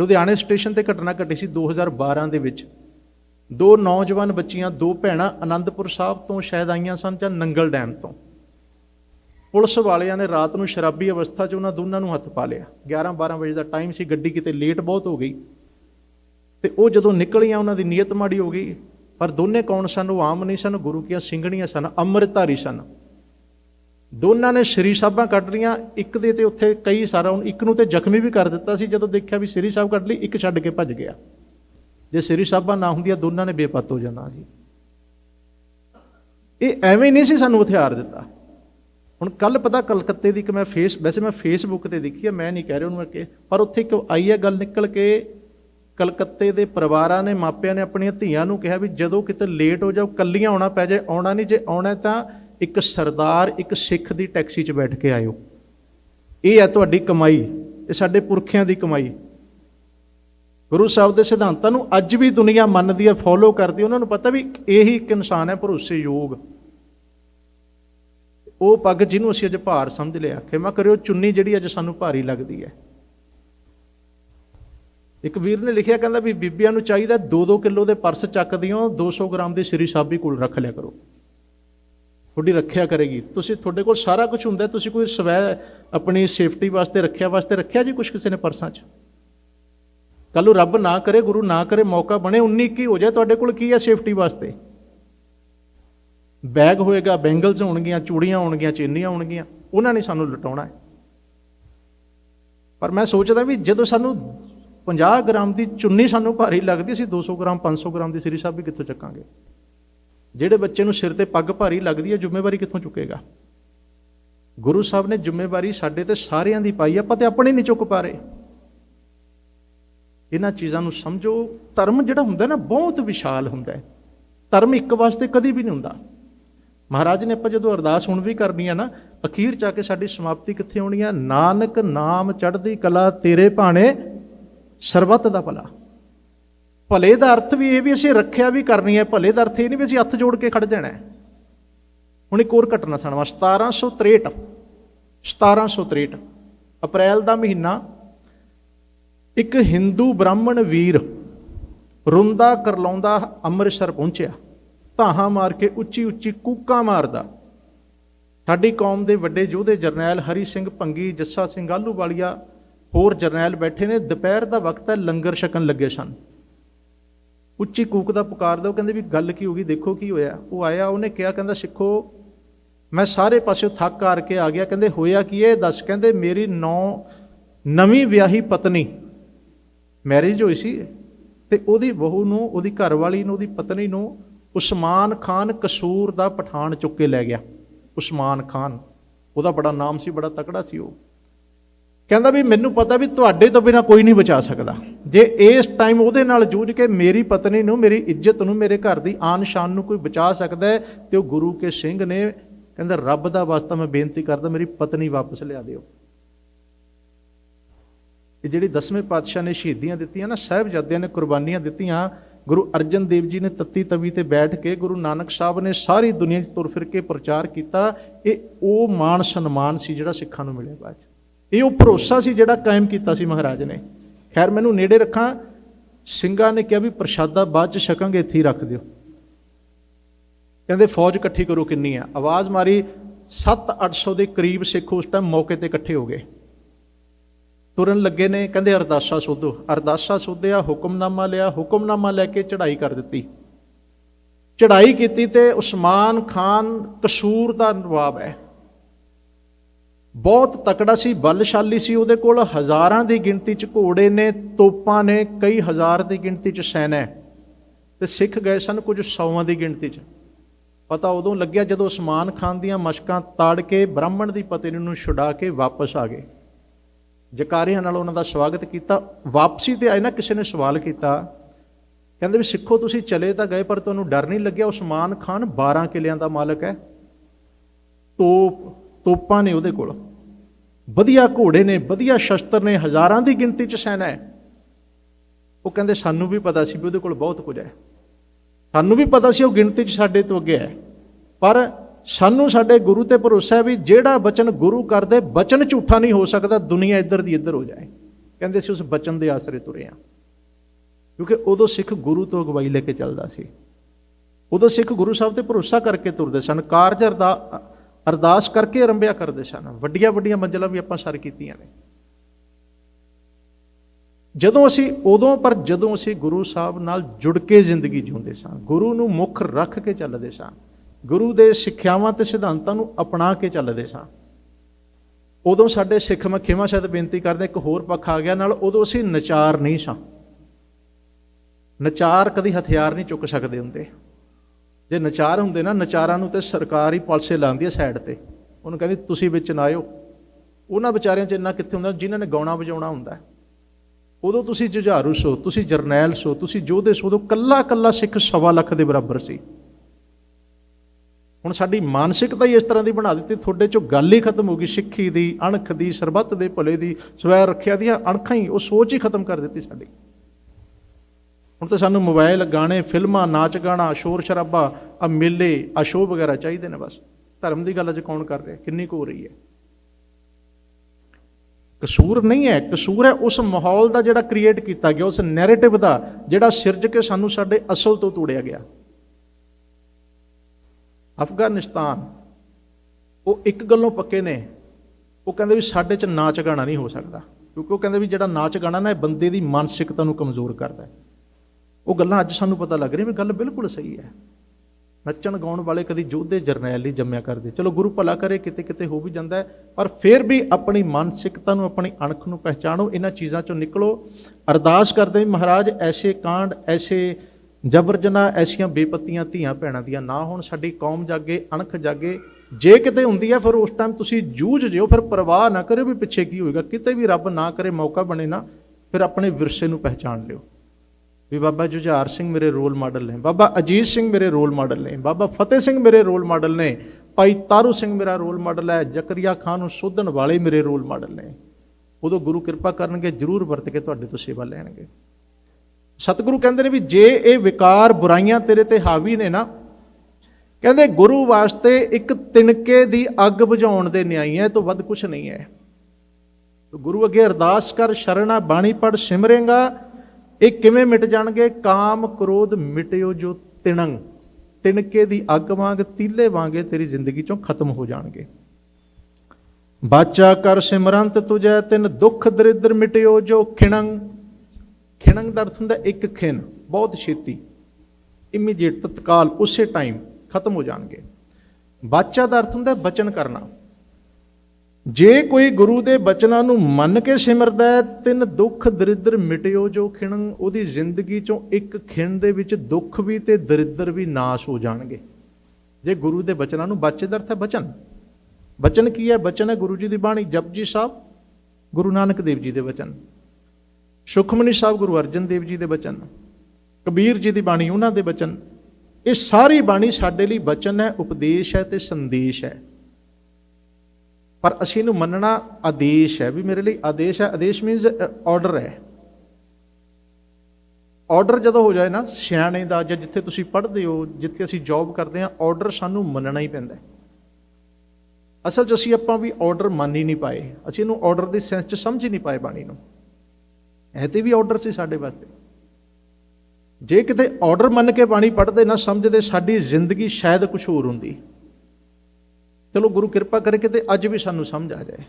ਲੁਧਿਆਣੇ ਸਟੇਸ਼ਨ ਤੇ ਘਟਨਾ ਘਟੀ ਸੀ 2012 ਦੇ ਵਿੱਚ। ਦੋ ਨੌਜਵਾਨ ਬੱਚੀਆਂ, ਦੋ ਭੈਣਾਂ ਆਨੰਦਪੁਰ ਸਾਹਿਬ ਤੋਂ ਸ਼ਾਇਦ ਆਈਆਂ ਸਨ ਜਾਂ ਨੰਗਲ ਡੈਮ ਤੋਂ। ਪੁਲਿਸ ਵਾਲਿਆਂ ਨੇ ਰਾਤ ਨੂੰ ਸ਼ਰਾਬੀ ਅਵਸਥਾ 'ਚ ਉਹਨਾਂ ਦੋਨਾਂ ਨੂੰ ਹੱਥ ਪਾ ਲਿਆ। 11 12 ਵਜੇ ਦਾ ਟਾਈਮ ਸੀ, ਗੱਡੀ ਕਿਤੇ ਲੇਟ ਬਹੁਤ ਹੋ ਗਈ। ਤੇ ਉਹ ਜਦੋਂ ਨਿਕਲੀਆਂ, ਉਹਨਾਂ ਦੀ ਨੀਅਤ ਮਾੜੀ ਹੋ ਗਈ। ਪਰ ਦੋਨੇ ਕੌਣ ਸਨ? ਉਹ ਆਮ ਨਹੀਂ ਸਨ, ਗੁਰੂ ਕੀਆਂ ਸਿੰਘਣੀਆਂ ਸਨ, ਅੰਮ੍ਰਿਤਧਾਰੀ ਸਨ। ਦੋਨਾਂ ਨੇ ਸ੍ਰੀ ਸਾਹਿਬਾਂ ਕੱਢ ਲੀਆਂ ਇੱਕ ਦੇ ਤੇ ਉੱਥੇ ਕਈ ਸਾਰਾ, ਹੁਣ ਇੱਕ ਨੂੰ ਤੇ ਜ਼ਖਮੀ ਵੀ ਕਰ ਦਿੱਤਾ ਸੀ, ਜਦੋਂ ਦੇਖਿਆ ਵੀ ਸ੍ਰੀ ਸਾਹਿਬ ਕੱਢ ਲਈ, ਇੱਕ ਛੱਡ ਕੇ ਭੱਜ ਗਿਆ। ਜੇ ਸ੍ਰੀ ਸਾਹਿਬਾਂ ਨਾ ਹੁੰਦੀਆਂ, ਦੋਨਾਂ ਨੇ ਬੇਪਤ ਹੋ ਜਾਣਾ ਜੀ। ਇਹ ਐਵੇਂ ਨਹੀਂ ਸੀ ਸਾਨੂੰ ਹਥਿਆਰ ਦਿੱਤਾ। ਹੁਣ ਕੱਲ ਪਤਾ ਕਲਕੱਤੇ ਦੀ ਕਿ ਮੈਂ ਫੇਸ, ਵੈਸੇ ਮੈਂ ਫੇਸਬੁੱਕ ਤੇ ਦੇਖੀ ਹੈ ਮੈਂ ਨਹੀਂ ਕਹਿ ਰਿਹਾ ਉਹਨੂੰ ਮੈਂ ਕਿ ਪਰ ਉੱਥੇ ਇੱਕ ਆਈ ਹੈ ਗੱਲ ਨਿਕਲ ਕੇ, ਕਲਕੱਤੇ ਦੇ ਪਰਿਵਾਰਾਂ ਨੇ, ਮਾਪਿਆਂ ਨੇ ਆਪਣੀਆਂ ਧੀਆਂ ਨੂੰ ਕਿਹਾ ਵੀ ਜਦੋਂ ਕਿਤੇ ਲੇਟ ਹੋ ਜਾਓ ਕੱਲੀਆਂ ਆਉਣਾ ਪੈ ਜਾਏ, ਆਉਣਾ ਨਹੀਂ, ਜੇ ਆਉਣਾ ਤਾਂ ਇੱਕ ਸਰਦਾਰ, ਇੱਕ ਸਿੱਖ ਦੀ ਟੈਕਸੀ 'ਚ ਬੈਠ ਕੇ ਆਇਓ। ਇਹ ਹੈ ਤੁਹਾਡੀ ਕਮਾਈ, ਇਹ ਸਾਡੇ ਪੁਰਖਿਆਂ ਦੀ ਕਮਾਈ। ਗੁਰੂ ਸਾਹਿਬ ਦੇ ਸਿਧਾਂਤਾਂ ਨੂੰ ਅੱਜ ਵੀ ਦੁਨੀਆ ਮੰਨਦੀ ਹੈ, ਫੋਲੋ ਕਰਦੀ ਉਹਨਾਂ ਨੂੰ ਪਤਾ ਵੀ ਇਹੀ ਇੱਕ ਇਨਸਾਨ ਹੈ, ਭਰੋਸੇਯੋਗ। ਉਹ ਪੱਗ ਜਿਹਨੂੰ ਅਸੀਂ ਅੱਜ ਭਾਰ ਸਮਝ ਲਿਆ, ਖਿਮਾ ਕਰਿਓ, ਚੁੰਨੀ ਜਿਹੜੀ ਅੱਜ ਸਾਨੂੰ ਭਾਰੀ ਲੱਗਦੀ ਹੈ। ਇੱਕ ਵੀਰ ਨੇ ਲਿਖਿਆ, ਕਹਿੰਦਾ ਵੀ ਬੀਬੀਆਂ ਨੂੰ ਚਾਹੀਦਾ 2-2 ਕਿਲੋ ਦੇ ਪਰਸ ਚੱਕਦੀਆਂ 200 ਗ੍ਰਾਮ ਦੀ ਸ੍ਰੀ ਸਾਬੀ ਕੋਲ ਰੱਖ ਲਿਆ ਕਰੋ। ਤੁਹਾਡੀ ਰੱਖਿਆ ਕਰੇਗੀ। ਤੁਸੀਂ ਤੁਹਾਡੇ ਕੋਲ ਸਾਰਾ ਕੁਝ ਹੁੰਦਾ ਤੁਸੀਂ ਕੋਈ ਸਵੈ ਆਪਣੀ ਸੇਫਟੀ ਵਾਸਤੇ, ਰੱਖਿਆ ਵਾਸਤੇ ਰੱਖਿਆ ਜੀ ਕੁਝ ਕਿਸੇ ਨੇ ਪਰਸਾਂ 'ਚ? ਕੱਲ ਨੂੰ ਰੱਬ ਨਾ ਕਰੇ, ਗੁਰੂ ਨਾ ਕਰੇ, ਮੌਕਾ ਬਣੇ 19 ਕੀ ਹੋ ਜਾਏ, ਤੁਹਾਡੇ ਕੋਲ ਕੀ ਹੈ ਸੇਫਟੀ ਵਾਸਤੇ? ਬੈਗ ਹੋਏਗਾ, ਬੈਂਗਲਸ ਹੋਣਗੀਆਂ, ਚੂੜੀਆਂ ਹੋਣਗੀਆਂ, ਚੇਨੀਆਂ ਹੋਣਗੀਆਂ, ਉਹਨਾਂ ਨੇ ਸਾਨੂੰ ਲੁਟਾਉਣਾ ਹੈ। ਪਰ ਮੈਂ ਸੋਚਦਾ ਵੀ ਜਦੋਂ ਸਾਨੂੰ 50 ਗ੍ਰਾਮ ਦੀ ਚੁੰਨੀ ਸਾਨੂੰ ਭਾਰੀ ਲੱਗਦੀ ਸੀ 200 ਗ੍ਰਾਮ 500 ਗ੍ਰਾਮ ਦੀ ਸ੍ਰੀ ਸਾਹਿਬ ਵੀ ਕਿੱਥੋਂ ਚੱਕਾਂਗੇ? ਜਿਹੜੇ ਬੱਚੇ ਨੂੰ ਸਿਰ ਤੇ ਪੱਗ ਭਾਰੀ ਲੱਗਦੀ ਹੈ, ਜ਼ਿੰਮੇਵਾਰੀ ਕਿੱਥੋਂ ਚੁੱਕੇਗਾ? ਗੁਰੂ ਸਾਹਿਬ ਨੇ ਜ਼ਿੰਮੇਵਾਰੀ ਸਾਡੇ ਤੇ ਸਾਰਿਆਂ ਦੀ ਪਾਈ, ਆਪਾਂ ਤੇ ਆਪਣੇ ਨਹੀਂ ਚੁੱਕ ਪਾ ਰਹੇ। ਇਹਨਾਂ ਚੀਜ਼ਾਂ ਨੂੰ ਸਮਝੋ, ਧਰਮ ਜਿਹੜਾ ਹੁੰਦਾ ਨਾ, ਬਹੁਤ ਵਿਸ਼ਾਲ ਹੁੰਦਾ ਹੈ। ਧਰਮ ਇੱਕ ਵਾਸਤੇ ਕਦੀ ਵੀ ਨਹੀਂ ਹੁੰਦਾ। ਮਹਾਰਾਜ ਨੇ ਆਪਾਂ ਜਦੋਂ ਅਰਦਾਸ ਹੁਣ ਵੀ ਕਰਨੀ ਆ ਨਾ, ਅਖੀਰ ਚ ਕੇ ਸਾਡੀ ਸਮਾਪਤੀ ਕਿੱਥੇ ਹੋਣੀ ਆ? ਨਾਨਕ ਨਾਮ ਚੜ੍ਹਦੀ ਕਲਾ ਤੇਰੇ ਭਾਣੇ, ਸਰਬੱਤ ਦਾ ਭਲਾ। ਭਲੇ ਦਾ ਅਰਥ ਵੀ ਇਹ ਵੀ ਅਸੀਂ ਰੱਖਿਆ ਵੀ ਕਰਨੀ ਹੈ, ਭਲੇ ਦਾ ਅਰਥ ਇਹ ਨਹੀਂ ਵੀ ਅਸੀਂ ਹੱਥ ਜੋੜ ਕੇ ਖੜ ਜਾਣਾ ਹੁਣ ਇੱਕ ਹੋਰ ਘਟਨਾ ਸੁਣਾਵਾਂ 1763 1763 ਅਪ੍ਰੈਲ ਦਾ ਮਹੀਨਾ, ਇੱਕ ਹਿੰਦੂ ਬ੍ਰਾਹਮਣ ਵੀਰ ਰੁੰਦਾ ਕਰਲਾਉਂਦਾ ਅੰਮ੍ਰਿਤਸਰ ਪਹੁੰਚਿਆ, ਧਾਹਾਂ ਮਾਰ ਕੇ ਉੱਚੀ ਉੱਚੀ ਕੂਕਾਂ ਮਾਰਦਾ। ਸਾਡੀ ਕੌਮ ਦੇ ਵੱਡੇ ਯੋਧੇ ਜਰਨੈਲ ਹਰੀ ਸਿੰਘ ਭੰਗੀ, ਜੱਸਾ ਸਿੰਘ ਆਲੂ ਵਾਲੀਆ ਹੋਰ ਜਰਨੈਲ ਬੈਠੇ ਨੇ, ਦੁਪਹਿਰ ਦਾ ਵਕਤ ਹੈ, ਲੰਗਰ ਛਕਣ ਲੱਗੇ ਸਨ। ਉੱਚੀ ਕੂਕ ਦਾ ਪੁਕਾਰਦਾ ਉਹ ਕਹਿੰਦੇ ਵੀ ਗੱਲ ਕੀ ਹੋ ਗਈ, ਦੇਖੋ ਕੀ ਹੋਇਆ। ਉਹ ਆਇਆ, ਉਹਨੇ ਕਿਹਾ, ਕਹਿੰਦਾ, ਸਿੱਖੋ, ਮੈਂ ਸਾਰੇ ਪਾਸਿਓਂ ਥੱਕ ਹਾਰ ਕੇ ਆ ਗਿਆ। ਕਹਿੰਦੇ, ਹੋਇਆ ਕੀ ਇਹ ਦੱਸ, ਕਹਿੰਦੇ, ਮੇਰੀ ਨੌ, ਨਵੀਂ ਵਿਆਹੀ ਪਤਨੀ ਮੈਰਿਜ ਹੋਈ ਸੀ। ਤੇ ਉਹਦੀ ਬਹੂ ਨੂੰ, ਉਹਦੀ ਘਰਵਾਲੀ ਨੂੰ, ਉਹਦੀ ਪਤਨੀ ਨੂੰ ਉਸਮਾਨ ਖਾਨ ਕਸੂਰ ਦਾ ਪਠਾਨ ਚੁੱਕ ਕੇ ਲੈ ਗਿਆ। ਉਸਮਾਨ ਖਾਨ, ਉਹਦਾ ਬੜਾ ਨਾਮ ਸੀ, ਬੜਾ ਤਕੜਾ ਸੀ ਉਹ। ਕਹਿੰਦਾ ਵੀ ਮੈਨੂੰ ਪਤਾ ਵੀ ਤੁਹਾਡੇ ਤੋਂ ਬਿਨਾ ਕੋਈ ਨਹੀਂ ਬਚਾ ਸਕਦਾ। ਜੇ ਇਸ ਟਾਈਮ ਉਹਦੇ ਨਾਲ ਜੂਝ ਕੇ ਮੇਰੀ ਪਤਨੀ ਨੂੰ, ਮੇਰੀ ਇੱਜ਼ਤ ਨੂੰ, ਮੇਰੇ ਘਰ ਦੀ ਆਨ ਸ਼ਾਨ ਨੂੰ ਕੋਈ ਬਚਾ ਸਕਦਾ ਹੈ, ਤੇ ਉਹ ਗੁਰੂ ਕੇ ਸਿੰਘ ਨੇ ਕਹਿੰਦਾ, ਰੱਬ ਦਾ ਵਾਸਤਾ ਮੈਂ ਬੇਨਤੀ ਕਰਦਾ, ਮੇਰੀ ਪਤਨੀ ਵਾਪਸ ਲਿਆ ਦਿਓ। ਇਹ ਜਿਹੜੀ ਦਸਵੇਂ ਪਾਤਸ਼ਾਹ ਨੇ ਸ਼ਹੀਦੀਆਂ ਦਿੱਤੀਆਂ ਨਾ, ਸਾਹਿਬਜ਼ਾਦਿਆਂ ਨੇ ਕੁਰਬਾਨੀਆਂ ਦਿੱਤੀਆਂ, ਗੁਰੂ ਅਰਜਨ ਦੇਵ ਜੀ ਨੇ ਤੱਤੀ ਤਵੀ ਤੇ ਬੈਠ ਕੇ ਗੁਰੂ ਨਾਨਕ ਸਾਹਿਬ ਨੇ ਸਾਰੀ ਦੁਨੀਆ 'ਚ ਤੁਰ ਫਿਰ ਕੇ ਪ੍ਰਚਾਰ ਕੀਤਾ, ਇਹ ਉਹ ਮਾਣ ਸਨਮਾਨ ਸੀ ਜਿਹੜਾ ਸਿੱਖਾਂ ਨੂੰ ਮਿਲਿਆ ਬਾਅਦ 'ਚ। ਇਹ ਉਹ ਭਰੋਸਾ ਸੀ ਜਿਹੜਾ ਕਾਇਮ ਕੀਤਾ ਸੀ ਮਹਾਰਾਜ ਨੇ। ਖੈਰ, ਮੈਨੂੰ ਨੇੜੇ ਰੱਖਾਂ, ਸਿੰਘਾਂ ਨੇ ਕਿਹਾ ਵੀ ਪ੍ਰਸ਼ਾਦਾ ਬਾਅਦ 'ਚ ਛਕਾਂਗੇ, ਇੱਥੇ ਹੀ ਰੱਖ ਦਿਓ। ਕਹਿੰਦੇ, ਫੌਜ ਇਕੱਠੀ ਕਰੋ ਕਿੰਨੀ ਆ ਆਵਾਜ਼ ਮਾਰੀ 7-800 ਦੇ ਕਰੀਬ ਸਿੱਖ ਉਸ ਟਾਈਮ ਮੌਕੇ ਤੇ ਇਕੱਠੇ ਹੋ ਗਏ। ਤੁਰਨ ਲੱਗੇ ਨੇ, ਕਹਿੰਦੇ, ਅਰਦਾਸਾ ਸੋਧੋ। ਅਰਦਾਸਾ ਸੋਧਿਆ, ਹੁਕਮਨਾਮਾ ਲਿਆ, ਹੁਕਮਨਾਮਾ ਲੈ ਕੇ ਚੜ੍ਹਾਈ ਕਰ ਦਿੱਤੀ। ਚੜ੍ਹਾਈ ਕੀਤੀ ਤੇ ਉਸਮਾਨ ਖਾਨ ਕਸੂਰ ਦਾ ਨਵਾਬ ਹੈ। ਬਹੁਤ ਤਕੜਾ ਸੀ, ਬਲਸ਼ਾਲੀ ਸੀ, ਉਹਦੇ ਕੋਲ ਹਜ਼ਾਰਾਂ ਦੀ ਗਿਣਤੀ ਚ ਘੋੜੇ ਨੇ, ਤੋਪਾਂ ਨੇ, ਕਈ ਹਜ਼ਾਰ ਦੀ ਗਿਣਤੀ ਚ ਸੈਨਾ ਹੈ। ਤੇ ਸਿੱਖ ਗਏ ਸਨ ਕੁਝ ਸੌਵਾਂ ਦੀ ਗਿਣਤੀ ਚ। ਪਤਾ ਉਦੋਂ ਲੱਗਿਆ ਜਦੋਂ ਉਸਮਾਨ ਖਾਨ ਦੀਆਂ ਮਸ਼ਕਾਂ ਤਾੜ ਕੇ ਬ੍ਰਾਹਮਣ ਦੀ ਪਤਨੀ ਨੂੰ ਛੁਡਾ ਕੇ ਵਾਪਸ ਆ ਗਏ। ਜਕਾਰਿਆਂ ਨਾਲ ਉਹਨਾਂ ਦਾ ਸਵਾਗਤ ਕੀਤਾ। ਵਾਪਸੀ ਤੇ ਆਏ ਨਾ, ਕਿਸੇ ਨੇ ਸਵਾਲ ਕੀਤਾ, ਕਹਿੰਦੇ ਵੀ ਸਿੱਖੋ, ਤੁਸੀਂ ਚਲੇ ਤਾਂ ਗਏ, ਪਰ ਤੁਹਾਨੂੰ ਡਰ ਨਹੀਂ ਲੱਗਿਆ? ਉਸਮਾਨ ਖਾਨ 12 ਕਿਲਿਆਂ ਦਾ ਮਾਲਕ ਹੈ। ਤੋਪ ਤੋਪਾਂ ਨੇ ਉਹਦੇ ਕੋਲ। ਵਧੀਆ ਘੋੜੇ ਨੇ, ਵਧੀਆ ਸ਼ਸਤਰ ਨੇ, ਹਜ਼ਾਰਾਂ ਦੀ ਗਿਣਤੀ ਚ ਸੈਨਾ ਹੈ। ਉਹ ਕਹਿੰਦੇ, ਸਾਨੂੰ ਵੀ ਪਤਾ ਸੀ ਵੀ ਉਹਦੇ ਕੋਲ ਬਹੁਤ ਕੁਝ ਹੈ। ਸਾਨੂੰ ਵੀ ਪਤਾ ਸੀ ਉਹ ਗਿਣਤੀ ਚ ਸਾਡੇ ਤੋਂ ਅੱਗੇ ਹੈ। ਪਰ ਸਾਨੂੰ ਸਾਡੇ ਗੁਰੂ ਤੇ ਭਰੋਸਾ ਹੈ ਵੀ ਜਿਹੜਾ ਬਚਨ ਗੁਰੂ ਕਰਦੇ, ਬਚਨ ਝੂਠਾ ਨਹੀਂ ਹੋ ਸਕਦਾ, ਦੁਨੀਆ ਇੱਧਰ ਦੀ ਇੱਧਰ ਹੋ ਜਾਏ। ਕਹਿੰਦੇ ਅਸੀਂ ਉਸ ਬਚਨ ਦੇ ਆਸਰੇ ਤੁਰੇ ਆ। ਕਿਉਂਕਿ ਉਦੋਂ ਸਿੱਖ ਗੁਰੂ ਤੋਂ ਅਗਵਾਈ ਲੈ ਕੇ ਚੱਲਦਾ ਸੀ। ਉਦੋਂ ਸਿੱਖ ਗੁਰੂ ਸਾਹਿਬ ਤੇ ਭਰੋਸਾ ਕਰਕੇ ਤੁਰਦੇ ਸਨ। ਕਾਰਜ ਅਰਦਾ ਅਰਦਾਸ ਕਰਕੇ ਆਰੰਭਿਆ ਕਰਦੇ ਸਨ। ਵੱਡੀਆਂ ਵੱਡੀਆਂ ਮੰਜ਼ਲਾਂ ਵੀ ਆਪਾਂ ਸਰ ਕੀਤੀਆਂ ਨੇ। ਜਦੋਂ ਅਸੀਂ, ਉਦੋਂ, ਪਰ ਜਦੋਂ ਅਸੀਂ ਗੁਰੂ ਸਾਹਿਬ ਨਾਲ ਜੁੜ ਕੇ ਜ਼ਿੰਦਗੀ ਜਿਉਂਦੇ ਸਾਂ, ਗੁਰੂ ਨੂੰ ਮੁੱਖ ਰੱਖ ਕੇ ਚੱਲਦੇ ਸਾਂ, ਗੁਰੂ ਦੇ ਸਿੱਖਿਆਵਾਂ ਤੇ ਸਿਧਾਂਤਾਂ ਨੂੰ ਅਪਣਾ ਕੇ ਚੱਲਦੇ ਸਾਂ, ਉਦੋਂ ਸਾਡੇ ਸਿੱਖ ਮਖੇਵਾ ਸ਼ਾਇਦ ਬੇਨਤੀ ਕਰਦੇ, ਇੱਕ ਹੋਰ ਪੱਖ ਆ ਗਿਆ, ਨਾਲ ਉਦੋਂ ਅਸੀਂ ਨਚਾਰ ਨਹੀਂ ਸਾਂ। ਨਚਾਰ ਕਦੀ ਹਥਿਆਰ ਨਹੀਂ ਚੁੱਕ ਸਕਦੇ ਹੁੰਦੇ। ਜੇ ਨਚਾਰ ਹੁੰਦੇ ਨਾ, ਨਚਾਰਾਂ ਨੂੰ ਤੇ ਸਰਕਾਰ ਹੀ ਪਾਲਸੇ ਲਾਉਂਦੀ ਹੈ ਸਾਈਡ ਤੇ। ਉਹਨੂੰ ਕਹਿੰਦੀ, ਤੁਸੀਂ ਵਿੱਚ ਨਾ ਆਇਓ। ਉਹਨਾਂ ਵਿਚਾਰਿਆਂ 'ਚ ਇੰਨਾ ਕਿੱਥੇ ਹੁੰਦਾ, ਜਿਨ੍ਹਾਂ ਨੇ ਗਾਉਣਾ ਵਜਾਉਣਾ ਹੁੰਦਾ ਉਦੋਂ ਤੁਸੀਂ ਜੁਝਾਰੂ ਸੋ, ਤੁਸੀਂ ਜਰਨੈਲ ਸੋ, ਤੁਸੀਂ ਯੋਧੇ ਸੋ, ਉਦੋਂ ਕੱਲਾ ਕੱਲਾ ਸਿੱਖ ਸਵਾ ਲੱਖ ਦੇ ਬਰਾਬਰ ਸੀ। ਹੁਣ ਸਾਡੀ ਮਾਨਸਿਕਤਾ ਹੀ ਇਸ ਤਰ੍ਹਾਂ ਦੀ ਬਣਾ ਦਿੱਤੀ, ਤੁਹਾਡੇ ਚੋਂ ਗੱਲ ਹੀ ਖਤਮ ਹੋ ਗਈ, ਸਿੱਖੀ ਦੀ, ਅਣਖ ਦੀ, ਸਰਬੱਤ ਦੇ ਭਲੇ ਦੀ ਸਵੈ ਰੱਖਿਆ ਦੀਆਂ ਅਣਖਾਂ ਹੀ, ਉਹ ਸੋਚ ਹੀ ਖਤਮ ਕਰ ਦਿੱਤੀ ਸਾਡੀ। ਹੁਣ ਤਾਂ ਸਾਨੂੰ ਮੋਬਾਈਲ, ਗਾਣੇ, ਫਿਲਮਾਂ, ਨਾਚ, ਗਾਣਾ, ਸ਼ੋਰ ਸ਼ਰਾਬਾ, ਆ ਮੇਲੇ, ਆ ਸ਼ੋਅ ਵਗੈਰਾ ਚਾਹੀਦੇ ਨੇ ਬਸ। ਧਰਮ ਦੀ ਗੱਲ ਅੱਜ ਕੌਣ ਕਰ ਰਿਹਾ? ਕਿੰਨੀ ਕੁ ਹੋ ਰਹੀ ਹੈ? ਕਸੂਰ ਨਹੀਂ ਹੈ, ਕਸੂਰ ਹੈ ਉਸ ਮਾਹੌਲ ਦਾ ਜਿਹੜਾ ਕ੍ਰੀਏਟ ਕੀਤਾ ਗਿਆ, ਉਸ ਨੈਰੇਟਿਵ ਦਾ, ਜਿਹੜਾ ਸਿਰਜ ਕੇ ਸਾਨੂੰ ਸਾਡੇ ਅਸਲ ਤੋਂ ਤੋੜਿਆ ਗਿਆ। ਅਫਗਾਨਿਸਤਾਨ, ਉਹ ਇੱਕ ਗੱਲੋਂ ਪੱਕੇ ਨੇ। ਉਹ ਕਹਿੰਦੇ ਵੀ ਸਾਡੇ 'ਚ ਨਾਚ ਗਾਣਾ ਨਹੀਂ ਹੋ ਸਕਦਾ। ਕਿਉਂਕਿ ਉਹ ਕਹਿੰਦੇ ਵੀ ਜਿਹੜਾ ਨਾਚ ਗਾਣਾ ਨਾ, ਇਹ ਬੰਦੇ ਦੀ ਮਾਨਸਿਕਤਾ ਨੂੰ ਕਮਜ਼ੋਰ ਕਰਦਾ ਹੈ। ਉਹ ਗੱਲਾਂ ਅੱਜ ਸਾਨੂੰ ਪਤਾ ਲੱਗ ਰਹੀਆਂ ਵੀ ਗੱਲ ਬਿਲਕੁਲ ਸਹੀ ਹੈ। ਨੱਚਣ ਗਾਉਣ ਵਾਲੇ ਕਦੀ ਯੋਧੇ ਜਰਨੈਲ ਨਹੀਂ ਜੰਮਿਆ ਕਰਦੇ। ਚਲੋ ਗੁਰੂ ਭਲਾ ਕਰੇ, ਕਿਤੇ ਕਿਤੇ ਹੋ ਵੀ ਜਾਂਦਾ ਪਰ ਫਿਰ ਵੀ ਆਪਣੀ ਮਾਨਸਿਕਤਾ ਨੂੰ, ਆਪਣੀ ਅਣਖ ਨੂੰ ਪਹਿਚਾਣੋ, ਇਹਨਾਂ ਚੀਜ਼ਾਂ ਚੋਂ ਨਿਕਲੋ। ਅਰਦਾਸ ਕਰਦੇ ਮਹਾਰਾਜ, ਐਸੇ ਕਾਂਡ, ਐਸੇ ਜਬਰ ਜਨਾ ਐਸੀਆਂ ਬੇਪਤੀਆਂ ਧੀਆਂ ਭੈਣਾਂ ਦੀਆਂ ਨਾ ਹੋਣ, ਸਾਡੀ ਕੌਮ ਜਾਗੇ, ਅਣਖ ਜਾਗੇ। ਜੇ ਕਿਤੇ ਹੁੰਦੀ ਹੈ, ਫਿਰ ਉਸ ਟਾਈਮ ਤੁਸੀਂ ਜੂਝ ਜਿਓ, ਫਿਰ ਪਰਵਾਹ ਨਾ ਕਰਿਓ ਵੀ ਪਿੱਛੇ ਕੀ ਹੋਏਗਾ। ਕਿਤੇ ਵੀ ਰੱਬ ਨਾ ਕਰੇ, ਮੌਕਾ ਬਣੇ ਨਾ, ਫਿਰ ਆਪਣੇ ਵਿਰਸੇ ਨੂੰ ਪਹਿਚਾਣ ਲਿਓ। ਵੀ ਬਾਬਾ ਜੁਝਾਰ ਸਿੰਘ ਮੇਰੇ ਰੋਲ ਮਾਡਲ ਨੇ, ਬਾਬਾ ਅਜੀਤ ਸਿੰਘ ਮੇਰੇ ਰੋਲ ਮਾਡਲ ਨੇ, ਬਾਬਾ ਫਤਿਹ ਸਿੰਘ ਮੇਰੇ ਰੋਲ ਮਾਡਲ ਨੇ, ਭਾਈ ਤਾਰੂ ਸਿੰਘ ਮੇਰਾ ਰੋਲ ਮਾਡਲ ਹੈ, ਜ਼ਕਰੀਆ ਖਾਨ ਨੂੰ ਸੋਧਣ ਵਾਲੇ ਮੇਰੇ ਰੋਲ ਮਾਡਲ ਨੇ। ਉਦੋਂ ਗੁਰੂ ਕਿਰਪਾ ਕਰਨਗੇ, ਜਰੂਰ ਵਰਤ ਕੇ ਤੁਹਾਡੇ ਤੋਂ ਸੇਵਾ ਲੈਣਗੇ। ਸਤਿਗੁਰੂ ਕਹਿੰਦੇ ਨੇ ਵੀ ਜੇ ਇਹ ਵਿਕਾਰ ਬੁਰਾਈਆਂ ਤੇਰੇ ਤੇ ਹਾਵੀ ਨੇ ਨਾ, ਕਹਿੰਦੇ ਗੁਰੂ ਵਾਸਤੇ ਇੱਕ ਤਿਣਕੇ ਦੀ ਅੱਗ ਬੁਝਾਉਣ ਦੇ ਨਿਆਈ ਹੈ ਤੋਂ ਵੱਧ ਕੁਝ ਨਹੀਂ ਹੈ ਗੁਰੂ ਅੱਗੇ ਅਰਦਾਸ ਕਰ, ਸ਼ਰਣਾ ਬਾਣੀ ਪੜ ਸਿਮਰੇਗਾ ਇਹ ਕਿਵੇਂ ਮਿਟ ਜਾਣਗੇ? ਕਾਮ ਕ੍ਰੋਧ ਮਿਟਿਓ ਜੋ ਤਿਣੰਗ। ਤਿਣਕੇ ਦੀ ਅੱਗ ਵਾਂਗ, ਤੀਲੇ ਵਾਂਗੇ ਤੇਰੀ ਜ਼ਿੰਦਗੀ ਚੋਂ ਖਤਮ ਹੋ ਜਾਣਗੇ। ਬਾਚਾ ਕਰ ਸਿਮਰੰਤ ਤੁਜੈ, ਤਿਨ ਦੁੱਖ ਦਰਿਦਰ ਮਿਟਿਓ ਜੋ ਖਿਣੰਗ। ਖਿਣੰਗ ਦਾ ਅਰਥ ਹੁੰਦਾ ਇੱਕ ਖਿਣ ਬਹੁਤ ਛੇਤੀ। ਇਮੀਡੀਏਟ ਤਤਕਾਲ, ਉਸੇ ਟਾਈਮ ਖਤਮ ਹੋ ਜਾਣਗੇ। ਬਾਚਾ ਦਾ ਅਰਥ ਹੁੰਦਾ ਬਚਨ ਕਰਨਾ। ਜੇ ਕੋਈ ਗੁਰੂ ਦੇ ਬਚਨਾਂ ਨੂੰ ਮੰਨ ਕੇ ਸਿਮਰਦਾ ਹੈ, ਤਿੰਨ ਦੁੱਖ ਦਰਿਦਰ ਮਿਟਿਓ ਜੋ ਖਿਣ ਉਹਦੀ ਜ਼ਿੰਦਗੀ ਚੋਂ ਇੱਕ ਖਿਣ ਦੇ ਵਿੱਚ ਦੁੱਖ ਵੀ ਤੇ ਦਰਿਦਰ ਵੀ ਨਾਸ਼ ਹੋ ਜਾਣਗੇ। ਜੇ ਗੁਰੂ ਦੇ ਬਚਨਾਂ ਨੂੰ ਬਾਚੇ ਦਾ ਹੈ ਬਚਨ। ਬਚਨ ਕੀ ਹੈ? ਬਚਨ ਹੈ ਗੁਰੂ ਜੀ ਦੀ ਬਾਣੀ ਜਪਜੀ ਸਾਹਿਬ, ਗੁਰੂ ਨਾਨਕ ਦੇਵ ਜੀ ਦੇ ਬਚਨ। ਸੁਖਮਨੀ ਸਾਹਿਬ, ਗੁਰੂ ਅਰਜਨ ਦੇਵ ਜੀ ਦੇ ਬਚਨ। ਕਬੀਰ ਜੀ ਦੀ ਬਾਣੀ, ਉਹਨਾਂ ਦੇ ਬਚਨ। ਇਹ ਸਾਰੀ ਬਾਣੀ ਸਾਡੇ ਲਈ ਬਚਨ ਹੈ, ਉਪਦੇਸ਼ ਹੈ ਤੇ ਸੰਦੇਸ਼ ਹੈ। ਪਰ ਅਸੀਂ ਇਹਨੂੰ ਮੰਨਣਾ ਆਦੇਸ਼ ਹੈ ਵੀ ਮੇਰੇ ਲਈ ਆਦੇਸ਼ ਹੈ। ਆਦੇਸ਼ ਮੀਨਸ ਆਰਡਰ ਹੈ। ਆਰਡਰ ਜਦੋਂ ਹੋ ਜਾਏ ਨਾ, ਸਿਆਣੇ ਦਾ ਜਾਂ ਜਿੱਥੇ ਤੁਸੀਂ ਪੜ੍ਹਦੇ ਹੋ, ਜਿੱਥੇ ਅਸੀਂ ਜੌਬ ਕਰਦੇ ਹਾਂ ਆਰਡਰ ਸਾਨੂੰ ਮੰਨਣਾ ਹੀ ਪੈਂਦਾ ਹੈ। ਅਸਲ 'ਚ ਅਸੀਂ ਆਪਾਂ ਵੀ ਆਰਡਰ ਮੰਨ ਹੀ ਨਹੀਂ ਪਾਏ। ਅਸੀਂ ਇਹਨੂੰ ਆਰਡਰ ਦੀ ਸੈਂਸ 'ਚ ਸਮਝ ਹੀ ਨਹੀਂ ਪਾਏ ਬਾਣੀ ਨੂੰ। ਇਹ ਤੇ ਵੀ ਆਰਡਰ ਸੀ ਸਾਡੇ ਵਾਸਤੇ। ਜੇ ਕਿਤੇ ਆਰਡਰ ਮੰਨ ਕੇ ਬਾਣੀ ਪੜ੍ਹਦੇ ਨਾ, ਸਮਝਦੇ ਸਾਡੀ ਜ਼ਿੰਦਗੀ ਸ਼ਾਇਦ ਕੁਝ ਹੋਰ ਹੁੰਦੀ। ਚਲੋ ਗੁਰੂ ਕਿਰਪਾ ਕਰਕੇ ਤੇ ਅੱਜ ਵੀ ਸਾਨੂੰ ਸਮਝ ਆ ਜਾਏ।